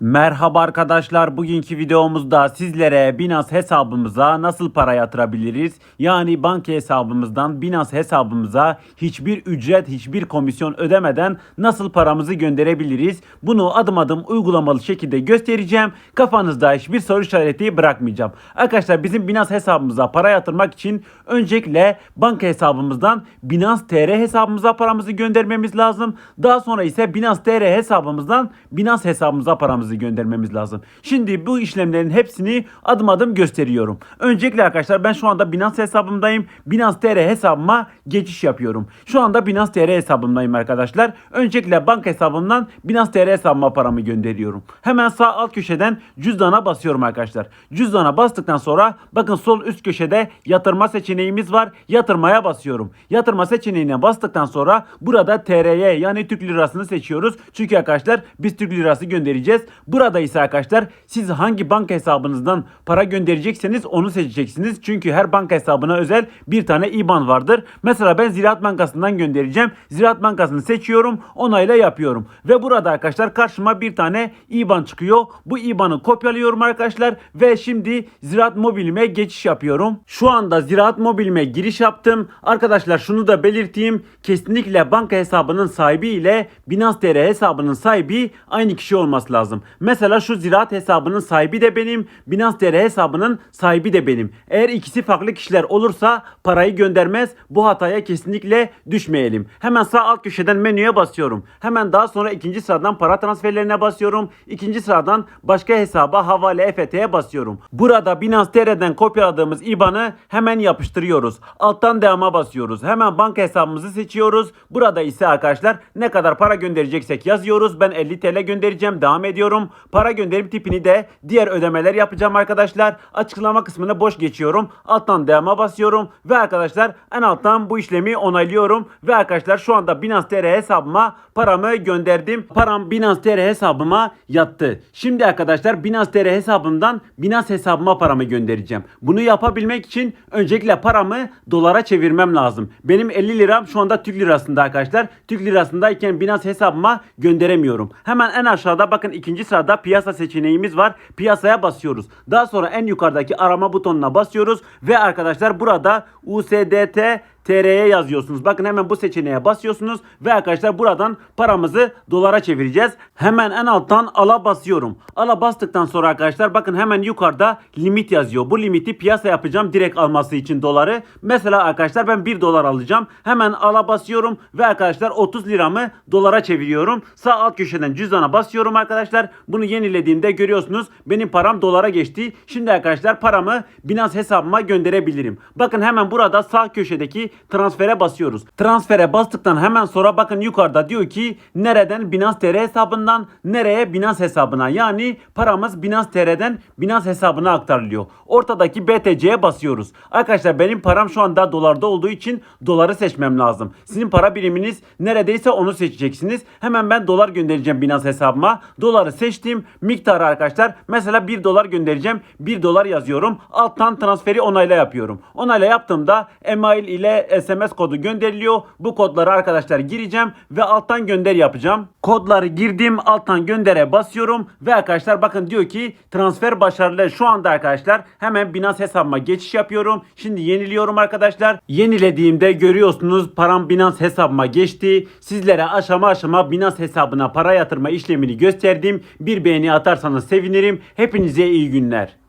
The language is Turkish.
Merhaba arkadaşlar. Bugünkü videomuzda sizlere Binance hesabımıza nasıl para yatırabiliriz? Yani banka hesabımızdan Binance hesabımıza hiçbir ücret, hiçbir komisyon ödemeden nasıl paramızı gönderebiliriz? Bunu adım adım uygulamalı şekilde göstereceğim. Kafanızda hiçbir soru işareti bırakmayacağım. Arkadaşlar bizim Binance hesabımıza para yatırmak için öncelikle banka hesabımızdan Binance TR hesabımıza paramızı göndermemiz lazım. Daha sonra ise Binance TR hesabımızdan Binance hesabımıza paramızı göndermemiz lazım. Şimdi bu işlemlerin hepsini adım adım gösteriyorum. Öncelikle arkadaşlar ben şu anda Binance hesabımdayım. Binance TR hesabıma geçiş yapıyorum. Şu anda Binance TR hesabımdayım arkadaşlar. Öncelikle banka hesabımdan Binance TR hesabıma paramı gönderiyorum. Hemen sağ alt köşeden cüzdana basıyorum arkadaşlar. Cüzdana bastıktan sonra bakın sol üst köşede yatırma seçeneğimiz var. Yatırmaya basıyorum. Yatırma seçeneğine bastıktan sonra burada TRY yani Türk lirasını seçiyoruz. Çünkü arkadaşlar biz Türk lirası göndereceğiz. Burada ise arkadaşlar siz hangi banka hesabınızdan para gönderecekseniz onu seçeceksiniz. Çünkü her banka hesabına özel bir tane IBAN vardır. Mesela ben Ziraat Bankası'ndan göndereceğim. Ziraat Bankası'nı seçiyorum. Onayla yapıyorum. Ve burada arkadaşlar karşıma bir tane IBAN çıkıyor. Bu IBAN'ı kopyalıyorum arkadaşlar. Ve şimdi Ziraat Mobilime geçiş yapıyorum. Şu anda Ziraat Mobilime giriş yaptım. Arkadaşlar şunu da belirteyim. Kesinlikle banka hesabının sahibi ile Binance TR hesabının sahibi aynı kişi olması lazım. Mesela şu ziraat hesabının sahibi de benim, Binance TR hesabının sahibi de benim. Eğer ikisi farklı kişiler olursa parayı göndermez. Bu hataya kesinlikle düşmeyelim. Hemen sağ alt köşeden menüye basıyorum. Hemen daha sonra ikinci sıradan para transferlerine basıyorum. İkinci sıradan başka hesaba havale EFT'ye basıyorum. Burada Binance TR'den kopyaladığımız IBAN'ı hemen yapıştırıyoruz. Alttan devama basıyoruz. Hemen banka hesabımızı seçiyoruz. Burada ise arkadaşlar ne kadar para göndereceksek yazıyoruz. Ben 50 TL göndereceğim. Devam ediyorum. Para gönderim tipini de diğer ödemeler yapacağım arkadaşlar. Açıklama kısmını boş geçiyorum. Alttan devama basıyorum. Ve arkadaşlar en alttan bu işlemi onaylıyorum. Ve arkadaşlar şu anda Binance TR hesabıma paramı gönderdim. Param Binance TR hesabıma yattı. Şimdi arkadaşlar Binance TR hesabımdan Binance hesabıma paramı göndereceğim. Bunu yapabilmek için öncelikle paramı dolara çevirmem lazım. Benim 50 liram şu anda Türk lirasında arkadaşlar. Türk lirasındayken Binance hesabıma gönderemiyorum. Hemen en aşağıda bakın ikinci sırada piyasa seçeneğimiz var. Piyasaya basıyoruz. Daha sonra en yukarıdaki arama butonuna basıyoruz ve arkadaşlar burada USDT TR'ye yazıyorsunuz. Bakın hemen bu seçeneğe basıyorsunuz ve arkadaşlar buradan paramızı dolara çevireceğiz. Hemen en alttan ala basıyorum. Ala bastıktan sonra arkadaşlar bakın hemen yukarıda limit yazıyor. Bu limiti piyasa yapacağım direkt alması için doları. Mesela arkadaşlar ben 1 dolar alacağım. Hemen ala basıyorum ve arkadaşlar 30 liramı dolara çeviriyorum. Sağ alt köşeden cüzdana basıyorum arkadaşlar. Bunu yenilediğimde görüyorsunuz benim param dolara geçti. Şimdi arkadaşlar paramı Binance hesabıma gönderebilirim. Bakın hemen burada sağ köşedeki transfere basıyoruz. Transfere bastıktan hemen sonra bakın yukarıda diyor ki nereden Binance TR hesabından nereye Binance hesabına. Yani paramız Binance TR'den Binance hesabına aktarılıyor. Ortadaki BTC'ye basıyoruz. Arkadaşlar benim param şu anda dolarda olduğu için doları seçmem lazım. Sizin para biriminiz neredeyse onu seçeceksiniz. Hemen ben dolar göndereceğim Binance hesabıma. Doları seçtim. Miktarı arkadaşlar mesela 1 dolar göndereceğim. 1 dolar yazıyorum. Alttan transferi onayla yapıyorum. Onayla yaptığımda email ile SMS kodu gönderiliyor. Bu kodları arkadaşlar gireceğim ve alttan gönder yapacağım. Kodları girdim alttan göndere basıyorum ve arkadaşlar bakın diyor ki transfer başarılı. Şu anda arkadaşlar hemen Binance hesabıma geçiş yapıyorum. Şimdi yeniliyorum arkadaşlar. Yenilediğimde görüyorsunuz param Binance hesabıma geçti. Sizlere aşama aşama Binance hesabına para yatırma işlemini gösterdim. Bir beğeni atarsanız sevinirim. Hepinize iyi günler.